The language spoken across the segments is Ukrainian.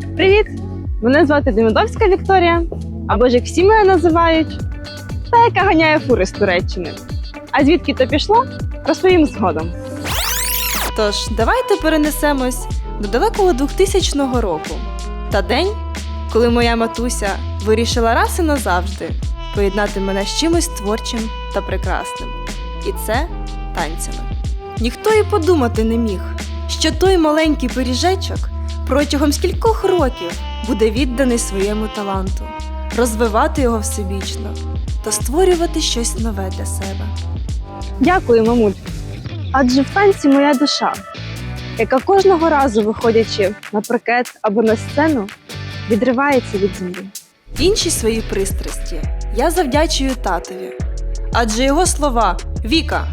Привіт! Мене звати Демидовська Вікторія, або ж як всі мене називають, та яка ганяє фури з Туреччини. А звідки то пішло, розповім згодом. Тож, давайте перенесемось до далекого 2000 року та день, коли моя матуся вирішила раз і назавжди поєднати мене з чимось творчим та прекрасним. І це танцями. Ніхто і подумати не міг, що той маленький пиріжечок протягом скількох років буде відданий своєму таланту, розвивати його всебічно та створювати щось нове для себе. Дякую, мамуль. Адже в танці моя душа, яка кожного разу, виходячи на паркет або на сцену, відривається від землі. Інші свої пристрасті я завдячую татові. Адже його слова Віка,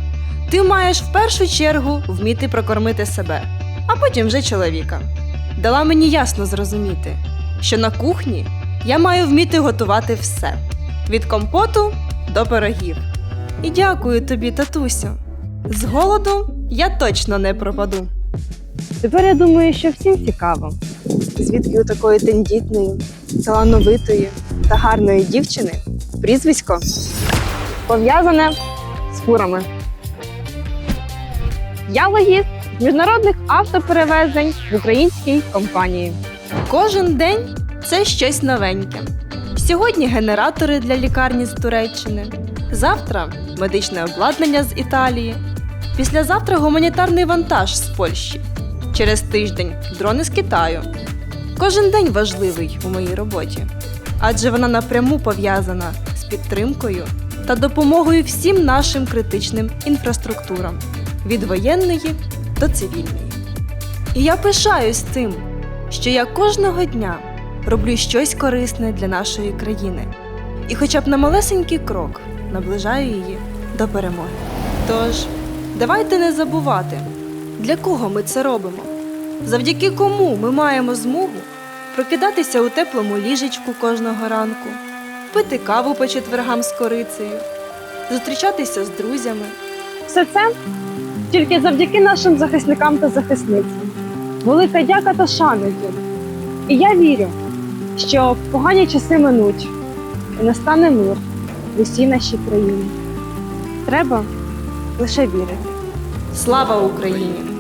ти маєш в першу чергу вміти прокормити себе, а потім вже чоловіка. Дала мені ясно зрозуміти, що на кухні я маю вміти готувати все від компоту до пирогів. І дякую тобі, татусю. З голоду я точно не пропаду. Тепер я думаю, що всім цікаво, звідки у такої тендітної, талановитої та гарної дівчини прізвисько пов'язане з фурами. Я логіст міжнародних автоперевезень в українській компанії. Кожен день це щось новеньке. Сьогодні генератори для лікарні з Туреччини, завтра медичне обладнання з Італії, післязавтра гуманітарний вантаж з Польщі, через тиждень дрони з Китаю. Кожен день важливий у моїй роботі, адже вона напряму пов'язана з підтримкою та допомогою всім нашим критичним інфраструктурам від воєнної до цивільної. І я пишаюсь тим, що я кожного дня роблю щось корисне для нашої країни і хоча б на малесенький крок наближаю її до перемоги. Тож, давайте не забувати, для кого ми це робимо, завдяки кому ми маємо змогу прокидатися у теплому ліжечку кожного ранку, пити каву по четвергам з корицею, зустрічатися з друзями. Все це тільки завдяки нашим захисникам та захисницям. Велика дяка та шана їм. І я вірю, що погані часи минуть і настане мир в усій нашій країні. Треба лише вірити. Слава Україні!